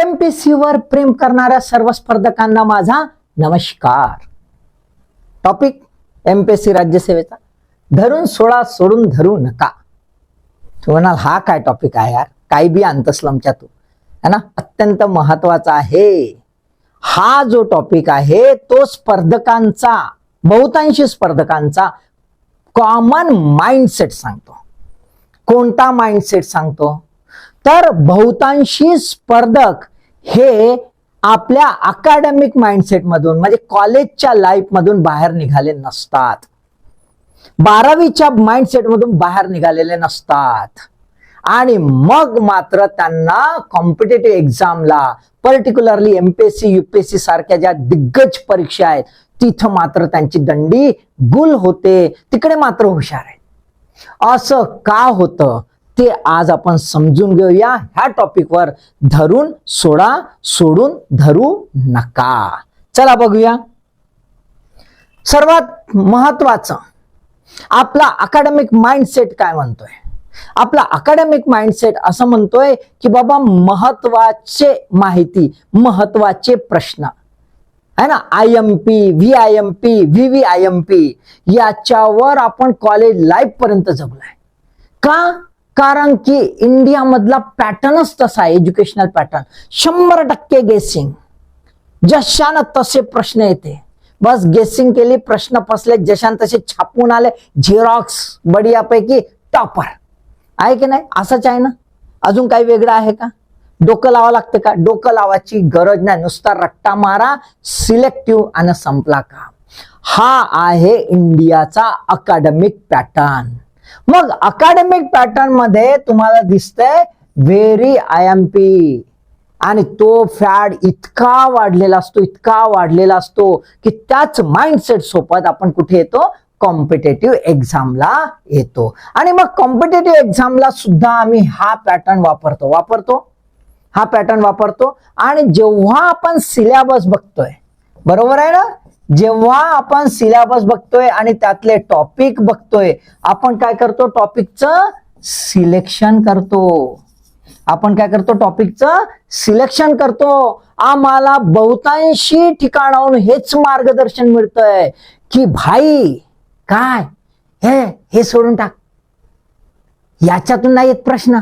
MPC वर प्रेम करणाऱ्या सर्व स्पर्धकांना माझा नमस्कार. टॉपिक एमपीएससी राज्यसेवेचा. धरून सोळा सोडून धरू नका. तू म्हणाल हा काय टॉपिक आहे यार? काय बी आणतस तू. है ना? अत्यंत महत्त्वाचा आहे. हा जो टॉपिक आहे तो स्पर्धकांचा बहुतांशी स्पर्धकांचा कॉमन माइंडसेट सांगतो. कोणता माइंडसेट सांगतो? तर बहुतांशी स्पर्धक हे आपल्या अकॅडमिक माइंडसेट मधून म्हणजे कॉलेजच्या लाईफ मधून बाहेर निघाले नसतात. बारावीच्या माइंडसेट मधून बाहेर निघालेले नसतात. आणि मग मात्र त्यांना कॉम्पिटेटिव्ह एक्झामला पर्टिक्युलरली एमपीएससी युपीएससी सारख्या ज्या दिग्गज परीक्षा आहेत तिथं मात्र त्यांची दंडी गुल होते तिकडे मात्र हुशार आहे असं का होतं? ते आज आपण समजून घेऊया ह्या टॉपिकवर धरून सोडा सोडून धरू नका. चला बघूया. सर्वात महत्वाचं आपला अकॅडमिक माइंडसेट काय म्हणतोय? आपला अकॅडमिक माइंडसेट असं म्हणतोय की बाबा महत्त्वाचे माहिती महत्त्वाचे प्रश्न. है ना? I M P V I M P V V I M P याच्यावर आपण कॉलेज लाईफ पर्यंत जगलोय. का? कारण की इंडियामधला पॅटर्नच तसा आहे एज्युकेशनल पॅटर्न शंभर टक्के गेसिंग जशान तसे प्रश्न येते. बस गेसिंग केली प्रश्न फसले जशान तसे छापून आले झेरॉक्स बढियापैकी टॉपर आहे की नाही? असंच आहे ना? अजून काही वेगळं आहे का? डोकं लावा लागतं का? डोकं लावायची गरज नाही. नुसता रट्टा मारा सिलेक्टिव्ह आणि संपला का हा आहे इंडियाचा अकॅडमिक पॅटर्न मग अकॅडमिक पॅटर्नमध्ये तुम्हाला दिसतंय व्हेरी आय एम पी आणि तो फॅड इतका वाढलेला असतो इतका वाढलेला असतो की त्याच माइंडसेट सोबत आपण कुठे येतो? कॉम्पिटेटिव्ह एक्झामला येतो. आणि मग कॉम्पिटेटिव्ह एक्झामला सुद्धा आम्ही हा पॅटर्न वापरतो. वापरतो? हा पॅटर्न वापरतो. आणि जेव्हा आपण सिलेबस बघतोय बरोबर आहे ना? जेव्हा आपण सिलेबस बघतोय आणि त्यातले टॉपिक बघतोय आपण काय करतो? टॉपिकचं सिलेक्शन करतो. आपण काय करतो? टॉपिकचं सिलेक्शन करतो. आम्हाला बहुतांशी ठिकाणाहून हेच मार्गदर्शन मिळतंय की भाई काय? हे हे सोडून टाक. याच्यातून नाही येत प्रश्न.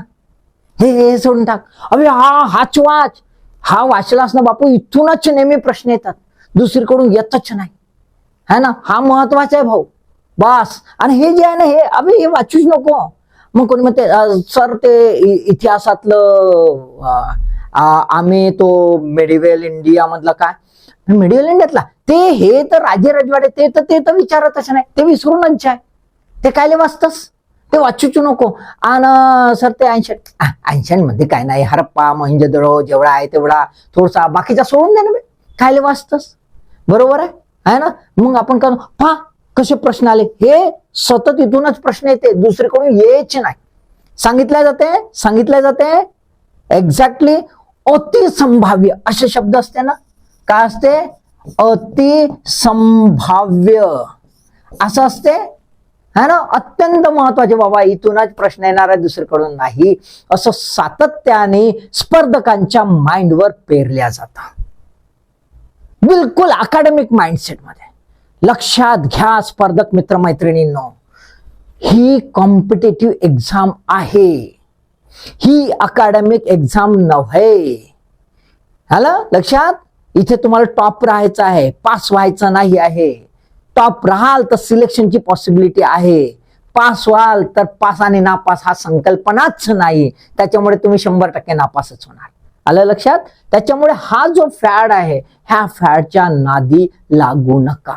हे हे सोडून टाक. अरे हा हाच वाच. हा वाचलास ना बापू इथूनच नेहमी प्रश्न येतात. दुसरीकडून येतच नाही. है ना? हा महत्त्वाचा आहे भाऊ. बस. आणि हे जे आहे ना हे अभि हे वाचूच नको. मग कोणी म्हणते सर ते इतिहासातलं आम्ही तो मेडिवेल इंडिया मधलं काय? मेडिवेल इंडियातला ते हे तर राजे राजवाडे ते तर ते तर विचारतच नाही. ते विसरूनच आहे ते कायले वाचतस? ते वाचूच नको. आणि सर ते ऐंशी ऐंशी मध्ये काय नाही. हरप्पा मोहिंजोदडो जेवढा आहे तेवढा थोडसा बाकीचा सोडून दे ना बे. कायले वाचतस? बरोबर आहे? आहे ना? मग आपण का पहा कसे प्रश्न आले. हे सतत इथूनच प्रश्न येते. दुसरीकडून येच नाही. सांगितल्या जाते सांगितल्या जाते. एक्झॅक्टली अति संभाव्य असे शब्द असते ना? काय असते? अति संभाव्य असं असते. है ना? अत्यंत महत्त्वाचे बाबा इथूनच प्रश्न येणार आहे दुसरीकडून नाही. असं सातत्याने स्पर्धकांच्या माइंडवर पेरल्या जातात. बिलकुल अकॅडमिक माइंडसेटमध्ये. लक्षात घ्या स्पर्धक मित्रमैत्रिणींनो. ही कॉम्पिटेटिव्ह एक्झाम आहे. ही अकॅडमिक एक्झाम नव्हे. आलं लक्षात? इथे तुम्हाला टॉप राहायचं आहे. पास व्हायचं नाही आहे. टॉप राहाल तर सिलेक्शनची पॉसिबिलिटी आहे. पास व्हाल तर पास आणि नापास हा संकल्पनाच नाही. त्याच्यामुळे तुम्ही शंभर टक्के नापासच होणार. आलं लक्षात? त्याच्यामुळे हा जो फॅड आहे ह्या फॅडच्या नादी लागू नका.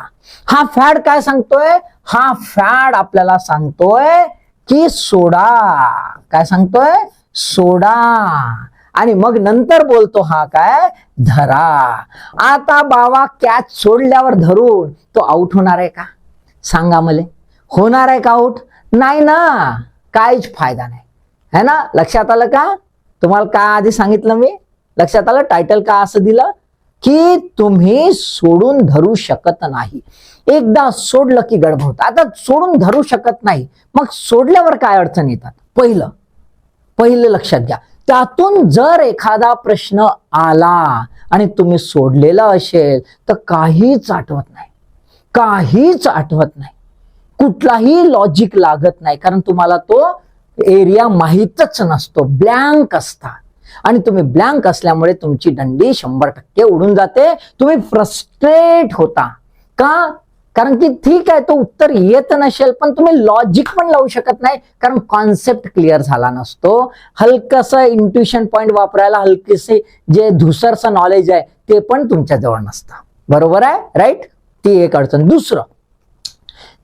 हा फॅड काय सांगतोय? हा फॅड आपल्याला सांगतोय की सोडा. काय सांगतोय? सोडा. आणि मग नंतर बोलतो हा काय? धरा. आता बाबा कॅच सोडल्यावर धरून तो आउट होणार आहे का? सांगा मले. होणार आहे का आउट नाही ना. काहीच फायदा नाही. है ना? लक्षात आलं का? तुम्हाला का आधी सांगितलं मी? लक्षात आलं? टायटल का असं दिलं? की तुम्ही सोडून धरू शकत नाही. एकदा सोडलं की गडबड होतं. आता सोडून धरू शकत नाही. मग सोडल्यावर काय अडचण येतात? पहिलं पहिलं लक्षात घ्या. त्यातून जर एखादा प्रश्न आला आणि तुम्ही सोडलेला असेल तर काहीच आठवत नाही. काहीच आठवत नाही. कुठलाही लॉजिक लागत नाही. कारण तुम्हाला तो एरिया माहीतच नसतो. ब्लँक असता आणि तुम्ही ब्लँक असल्यामुळे तुमची दंडी शंभर टक्के उडून जाते. तुम्ही फ्रस्ट्रेट होता. का? कारण की ठीक आहे तो उत्तर येत नसेल पण तुम्ही लॉजिक पण लावू शकत नाही कारण कॉन्सेप्ट क्लिअर झाला नसतो. हलकस इंट्युशन पॉईंट वापरायला हलकेसे जे धुसरचं नॉलेज आहे ते पण तुमच्याजवळ नसतं. बरोबर आहे? राईट ती एक अडचण. दुसरं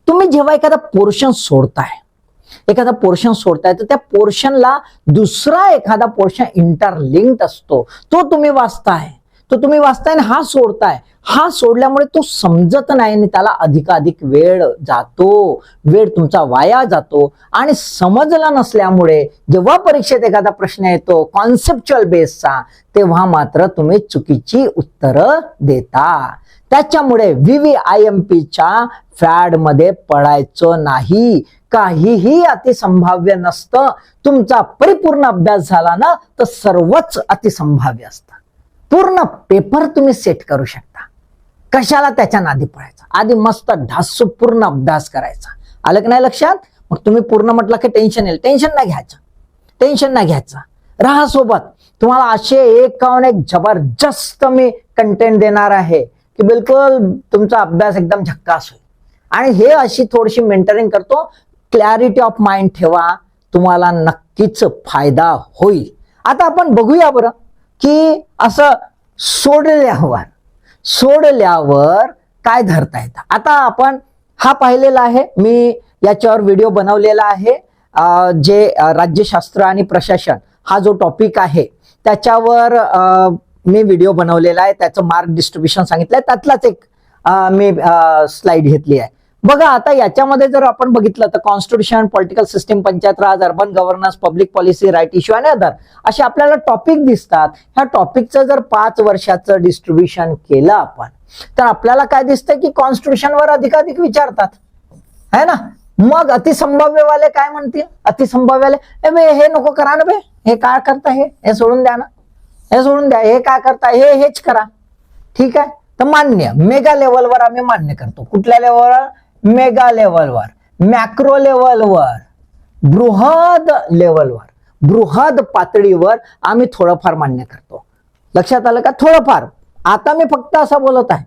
तुम्ही जेव्हा एखादा पोर्शन सोडताय एखादा पोर्शन सोडताय तर त्या पोर्शनला दुसरा एखादा पोर्शन इंटरलिंक्ड असतो. तो तुम्ही वाचताय. तो तुम्ही वाचताय आणि हा सोडताय. हा सोडल्यामुळे तो समजत नाही आणि त्याला अधिकाधिक वेळ जातो. वेळ तुमचा वाया जातो. आणि समजला नसल्यामुळे जेव्हा परीक्षेत एखादा प्रश्न येतो कॉन्सेप्च्युअल बेसचा तेव्हा मात्र तुम्ही चुकीची उत्तरं देता. त्याच्यामुळे व्ही आय एम पीच्या फॅडमध्ये पडायचं नाही. काहीही अतिसंभाव्य नसतं. तुमचा परिपूर्ण अभ्यास झाला ना तर सर्वच अतिसंभाव्य असतं. पूर्ण पेपर तुम्ही सेट करू शकता. कशाला त्याच्या नादी पडायचं? आधी मस्त ढासू पूर्ण अभ्यास करायचा. आलं की नाही लक्षात? मग तुम्ही पूर्ण म्हटलं की टेन्शन येईल. टेन्शन नाही घ्यायचं. टेन्शन नाही घ्यायचं. राहा सोबत. तुम्हाला असे एक एक जबरदस्त मी कंटेंट देणार आहे. की बिलकुल तुमचा अभ्यास एकदम झक्कास होईल. आणि हे अशी थोडीशी मेंटरिंग करतो. क्लॅरिटी ऑफ माइंड ठेवा. तुम्हाला नक्कीच फायदा होईल. आता आपण बघूया बरं की असं सोडल्यावर सोडल्यावर काय धरता येतं? आता आपण हा पाहिलेला आहे. मी याच्यावर व्हिडिओ बनवलेला आहे. जे राज्यशास्त्र आणि प्रशासन हा जो टॉपिक आहे त्याच्यावर मी व्हिडिओ बनवलेला आहे त्याचं मार्क डिस्ट्रीब्युशन सांगितलंय. त्यातलाच एक मी स्लाइड घेतली आहे. बघा आता याच्यामध्ये जर आपण बघितलं तर constitution political system panchayat raj urban governance public policy right issue आणि अदर असे आपल्याला टॉपिक दिसतात. ह्या टॉपिकचं जर पाच वर्षाचं डिस्ट्रीब्युशन केलं आपण तर आपल्याला काय दिसतं की कॉन्स्टिट्युशनवर अधिकाधिक विचारतात. है ना? मग अतिसंभाव्यवाले काय म्हणतील? अतिसंभाव्यवाले ए हे नको करा ना बे. हे काय करता हे? हे सोडून द्या ना. हे सोडून द्या हे काय करता हे हेच करा. ठीक आहे? तर मान्य मेगा लेवलवर आम्ही मान्य करतो. कुठल्या लेवलवर मेगा लेवलवर मॅक्रो लेवलवर बृहद लेवलवर बृहद पातळीवर आम्ही थोडंफार मान्य करतो. लक्षात आलं का? थोडंफार. आता मी फक्त असं बोलत आहे.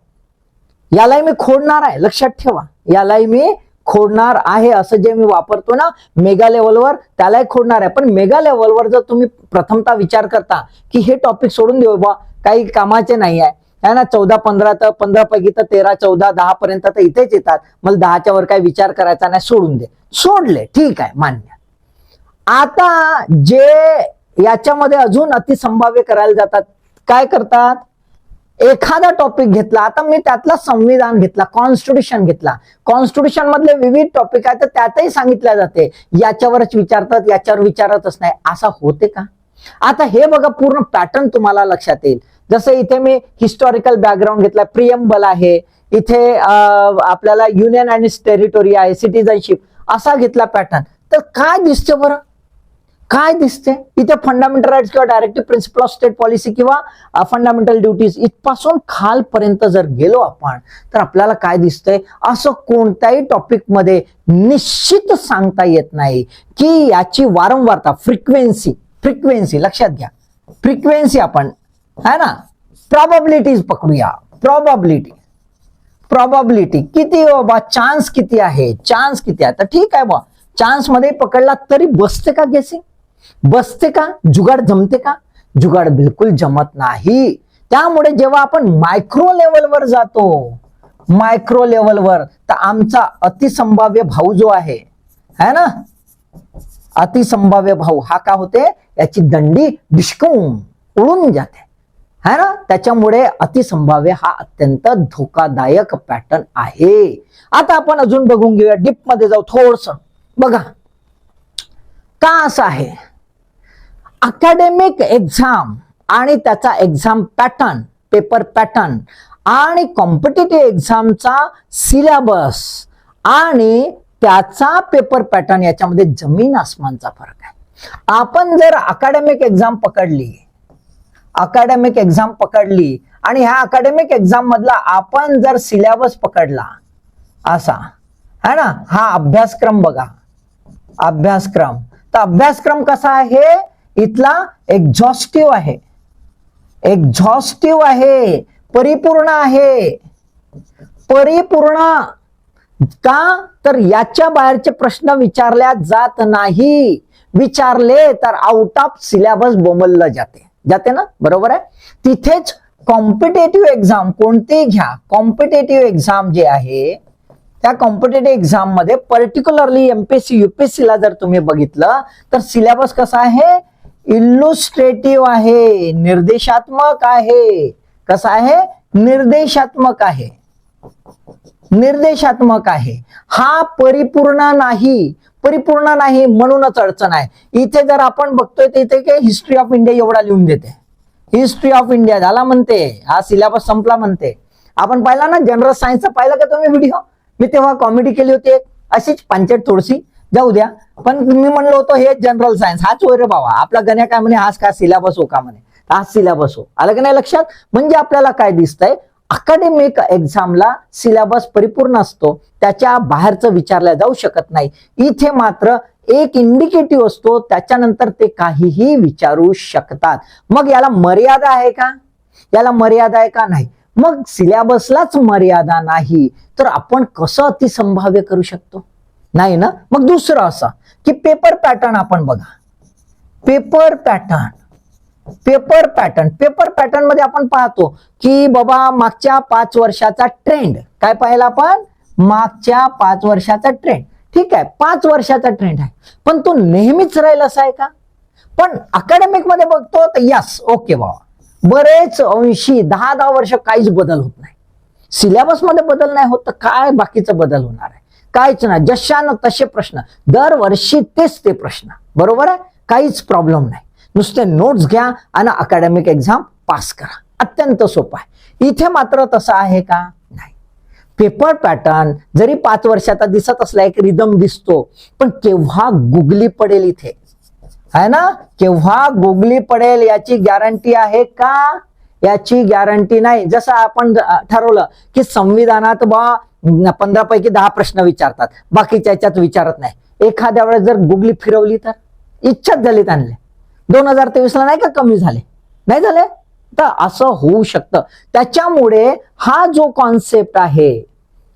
यालाही मी खोडणार आहे. लक्षात ठेवा. यालाही मी खोडणार आहे असं जे मी वापरतो ना मेगा लेवलवर त्यालाही खोडणार आहे. पण मेगा लेवलवर जर तुम्ही प्रथमता विचार करता की हे टॉपिक सोडून देऊ बा काही कामाचे नाही आहे. है ना चौदा पंधरा तर पंधरा पैकी तर तेरा चौदा दहा पर्यंत तर इथेच येतात. मला दहाच्या वर काही विचार करायचा नाही सोडून दे. सोडले ठीक आहे मान्य. आता जे याच्यामध्ये अजून अतिसंभाव्य करायला जातात काय करतात? एखादा टॉपिक घेतला आता मी त्यातला संविधान घेतला कॉन्स्टिट्यूशन घेतला. कॉन्स्टिट्यूशन मधले विविध टॉपिक आहेत तर त्यातही सांगितल्या जाते. याच्यावरच विचारतात याच्यावर विचारतच नाही. असा होते का? आता हे बघा पूर्ण पॅटर्न तुम्हाला लक्षात येईल. जसं इथे मी हिस्टॉरिकल बॅकग्राऊंड घेतला प्रियम्बल आहे. इथे आपल्याला युनियन आणि टेरिटोरी आहे सिटीजनशिप असा घेतला पॅटर्न तर काय दिसतं बरं? काय दिसते? इथे फंडामेंटल राईट्स किंवा directive principle of state policy किंवा फंडामेंटल ड्युटीज इथपासून खालपर्यंत जर गेलो आपण तर आपल्याला काय दिसतंय? असं कोणत्याही टॉपिकमध्ये निश्चित सांगता येत नाही की याची वारंवारता फ्रिक्वेन्सी फ्रिक्वेन्सी लक्षात घ्या. फ्रिक्वेन्सी आपण है ना? प्रॉबॅबिलिटीज पकडूया. प्रॉबॅबिलिटी प्रॉबॅबिलिटी किती बाबा चान्स किती आहे? चान्स किती आहे? तर ठीक आहे बा. चान्समध्ये पकडला तरी बसते का गेसिंग बसते का? जुगाड जमते का? जुगाड बिलकुल जमत नाही. त्यामुळे जेव्हा आपण मायक्रो लेवलवर जातो मायक्रो लेवलवर तर आमचा अतिसंभाव्य भाऊ जो आहे है ना? अतिसंभाव्य भाऊ हा का होते? याची दंडी डिस्कवून उडून जाते है ना? त्याच्यामुळे अतिसंभाव्य हा अत्यंत धोकादायक पॅटर्न आहे. आता आपण अजून बघून घेऊया डीपमध्ये जाऊ थोडस. बघा. का असं आहे? अकॅडमिक एक्झाम आणि त्याचा एक्झाम पॅटर्न पेपर पॅटर्न आणि कॉम्पिटेटिव्ह एक्झामचा सिलेबस आणि त्याचा पेपर पॅटर्न याच्यामध्ये जमीन आसमानचा फरक आहे. आपण जर अकॅडमिक एक्झाम पकडली अकॅडमिक एक्झाम पकडली आणि ह्या अकॅडमिक एक्झाम मधला आपण जर सिलेबस पकडला असा है ना? हा अभ्यासक्रम बघा. अभ्यासक्रम. तर अभ्यासक्रम कसा आहे? इथला एक्झॉस्टिव्ह आहे. एक्झॉस्टिव्ह आहे. परिपूर्ण आहे. परिपूर्ण. का? तर याच्या बाहेरचे प्रश्न विचारल्या जात नाही. विचारले तर आउट ऑफ सिलेबस बोमलला जाते. जाते ना? बरोबर आहे? तिथेच कॉम्पिटेटिव्ह एक्झाम कोणती घ्या. कॉम्पिटेटिव्ह एक्झाम जे आहे त्या कॉम्पिटेटिव्ह एक्झाममध्ये पर्टिक्युलरली एमपीएससी युपीएससी ला जर तुम्ही बघितलं तर सिलेबस कसा आहे? इल्लुस्ट्रेटिव्ह आहे निर्देशात्मक आहे. कसा आहे? निर्देशात्मक आहे. निर्देशात्मक आहे. हा परिपूर्ण नाही. परिपूर्ण नाही म्हणूनच अडचण आहे. इथे जर आपण बघतोय तर इथे काय हिस्ट्री ऑफ इंडिया एवढा लिहून देते. हिस्ट्री ऑफ इंडिया झाला म्हणते. हा सिलेबस संपला म्हणते. आपण पाहिला ना जनरल सायन्सचा पाहिला का तुम्ही व्हिडिओ मी तेव्हा कॉमेडी केली होती अशीच पांचट थोडीशी जाऊ द्या. पण मी म्हणलो होतो हे जनरल सायन्स हाच होय रे बाबा. आपला गण्या काय म्हणे हाच काय सिलेबस हो का म्हणे? हाच सिलेबस हो. आलं की नाही लक्षात? म्हणजे आपल्याला काय दिसतंय? अकॅडमिक एक्झामला सिलेबस परिपूर्ण असतो. त्याच्या बाहेरचं विचारल्या जाऊ शकत नाही. इथे मात्र एक इंडिकेटिव्ह असतो. त्याच्यानंतर ते काहीही विचारू शकतात. मग याला मर्यादा आहे का? याला मर्यादा आहे का नाही? मग सिलेबसलाच मर्यादा नाही. तर आपण कसं अतिसंभाव्य करू शकतो? नाही ना? मग दुसरं असं की पेपर पॅटर्न आपण बघा. Paper pattern paper pattern paper पॅटर्नमध्ये आपण पाहतो की बाबा मागच्या पाच वर्षाचा ट्रेंड काय पाहिला आपण? मागच्या पाच वर्षाचा ट्रेंड ठीक आहे पाच वर्षाचा ट्रेंड आहे. पण तो नेहमीच राहील असा आहे का? पण अकॅडमिकमध्ये बघतो तर यस ओके बाबा. बरेच अंशी दहा दहा वर्ष काहीच बदल होत नाही. सिलेबसमध्ये बदल नाही होत तर काय बाकीचा बदल होणार आहे? काहीच नाही. जशानं तसे प्रश्न. दरवर्षी तेच ते प्रश्न. बरोबर आहे? काहीच प्रॉब्लेम नाही. नुसते नोट्स घ्या आणि अकॅडमिक एक्झाम पास करा. अत्यंत सोपं आहे. इथे मात्र तसं आहे का? नाही. पेपर पॅटर्न जरी पाच वर्षाचा दिसत असला एक रिदम दिसतो पण केव्हा गुगली पडेल इथे? आहे ना? केव्हा गुगली पडेल याची गॅरंटी आहे का? याची गॅरंटी नाही. जसं आपण ठरवलं की संविधानात बा पंधरा पैकी दहा प्रश्न विचारतात. बाकीच्या याच्यात विचारत नाही. एखाद्या वेळेस जर गुगली फिरवली तर इच्छाच झाली त्यांना दोन हजार तेवीसला नाही का कमी झाले? नाही झाले? तर असं होऊ शकतं. त्याच्यामुळे हा जो कॉन्सेप्ट आहे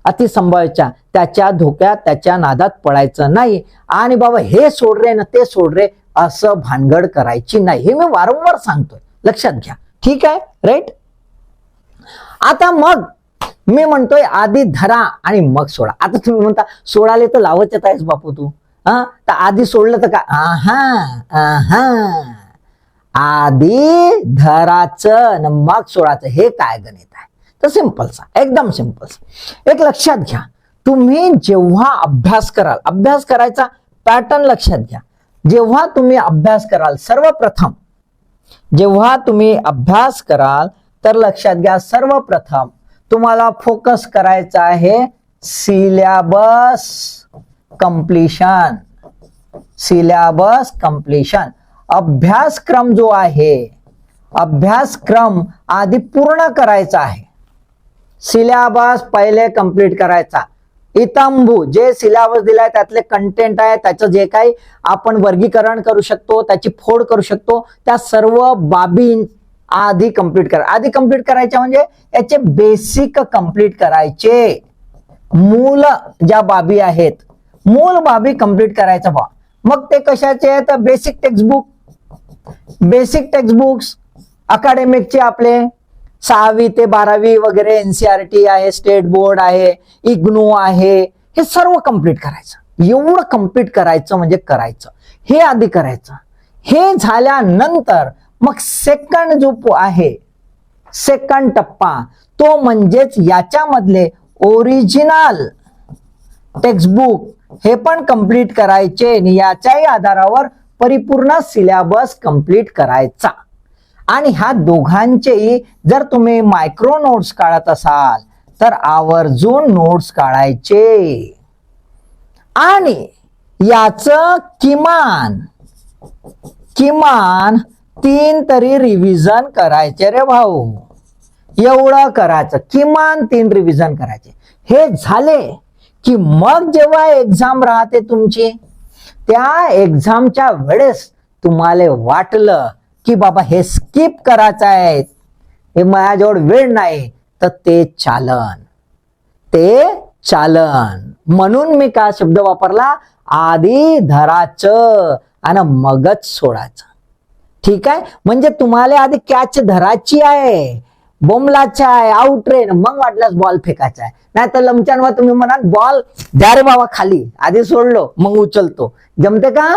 अतिसंभाव्याच्या त्याच्या धोक्यात त्याच्या नादात पडायचं नाही. आणि बाबा हे सोड रे ना ते सोड रे असं भानगड करायची नाही. हे मी वारंवार सांगतोय. लक्षात घ्या. ठीक आहे? राईट आता मग मी म्हणतोय आधी धरा आणि मग सोडा. आता तुम्ही म्हणता सोडाले तर लावत येत आहेस बापू तू. हा? तर आधी सोडलं तर का? आहा आहा. आधी धराचं न मग सोडाचं हे काय गणित आहे? तर सिंपलचा एकदम सिंपल एक लक्षात घ्या. तुम्ही जेव्हा अभ्यास कराल अभ्यास करायचा पॅटर्न लक्षात घ्या. जेव्हा तुम्ही अभ्यास कराल सर्वप्रथम जेव्हा तुम्ही अभ्यास कराल तर लक्षात घ्या सर्वप्रथम तुम्हाला फोकस करायचा आहे सिलेबस कम्प्लिशन सिलेबस कम्प्लिशन अभ्यासक्रम जो आहे अभ्यासक्रम आधी पूर्ण करायचा आहे. सिलेबस पहिले कंप्लीट करायचा. इतंबू जे सिलेबस दिलाय त्यातले कंटेंट आहे त्याचं जे काही आपण वर्गीकरण करू शकतो त्याची फोड करू शकतो त्या सर्व बाबी आधी कंप्लीट करा. आधी कंप्लीट करायच्या म्हणजे याचे बेसिक कंप्लीट करायचे. मूल ज्या बाबी आहेत मूल बाबी कंप्लीट करायचं बा. मग ते कशाचे आहेत? बेसिक टेक्स्टबुक बेसिक टेक्स्टबुक्स अकॅडमिकचे आपले. सहावी ते बारावी वगैरे एनसीआरटी आहे स्टेट बोर्ड आहे इग्नो आहे. हे सर्व कंप्लीट करायचं. एवढं कंप्लीट करायचं म्हणजे करायचं. हे आधी करायचं. हे झाल्यानंतर मग सेकंड जो आहे सेकंड टप्पा तो म्हणजेच याच्यामधले ओरिजिनल टेक्स्टबुक हे पण कंप्लीट करायचे आणि याच्याही आधारावर परिपूर्ण सिलेबस कंप्लीट करायचा. आणि ह्या दोघांचेही जर तुम्ही मायक्रो नोट्स काढत असाल तर आवर्जून नोट्स काढायचे. आणि याच किमान किमान तीन तरी रिव्हिजन करायचे रे भाऊ. एवढं करायचं. किमान तीन रिव्हिजन करायचे. हे झाले की मग जेव्हा एक्झाम राहते तुमची त्या एक्झामच्या वेळेस तुम्हाला वाटलं की बाबा हे स्किप करायचं आहे हे माझ्याजवळ वेळ नाही. तर ते चालन. ते चालन. म्हणून मी काय शब्द वापरला? आधी धराचं आणि मगच सोडायचं. ठीक आहे? म्हणजे तुम्हाला आधी कॅच धरायची आहे. बोमलाचा आहे आउट रेन मग वाटल्यास बॉल फेकायचा आहे. नाही तर लमच्यानवर तुम्ही म्हणाल बॉल द्या रे बाबा खाली. आधी सोडलो मग उचलतो. जमते का?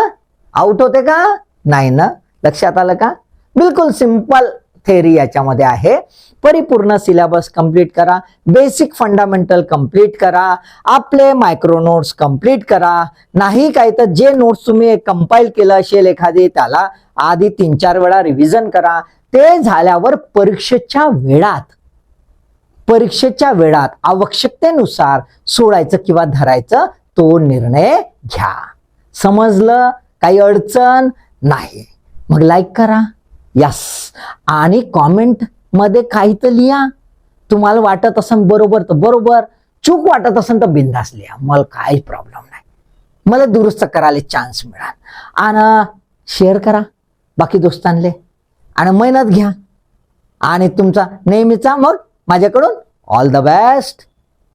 आउट होते का? नाही ना? लक्षात आलं का? बिलकुल सिंपल थेअरी याच्यामध्ये आहे. परिपूर्ण सिलेबस कंप्लीट करा. बेसिक फंडामेंटल कंप्लीट करा. आपले मायक्रो नोट्स कंप्लीट करा. नाही काही तर जे नोट्स तुम्ही कंपाईल केलं असेल एखादी त्याला आधी तीन चार वेळा रिव्हिजन करा. ते झाल्यावर परीक्षेच्या वेळात परीक्षेच्या वेळात आवश्यकतेनुसार सोडायचं किंवा धरायचं तो निर्णय घ्या. समजलं? काही अडचण? नाही. मग लाईक करा. यस आणि कॉमेंटमध्ये काही तर लिहा. तुम्हाला वाटत असेल बरोबर तर बरोबर. चूक वाटत असेल तर बिंदास लिहा. मला काही प्रॉब्लेम नाही. मला दुरुस्त करायला चान्स मिळाल. आणि शेअर करा. बाकी दोस्तांले. आणि मेहनत घ्या. आणि तुमचा नेहमीचा मग माझ्याकडून ऑल द बेस्ट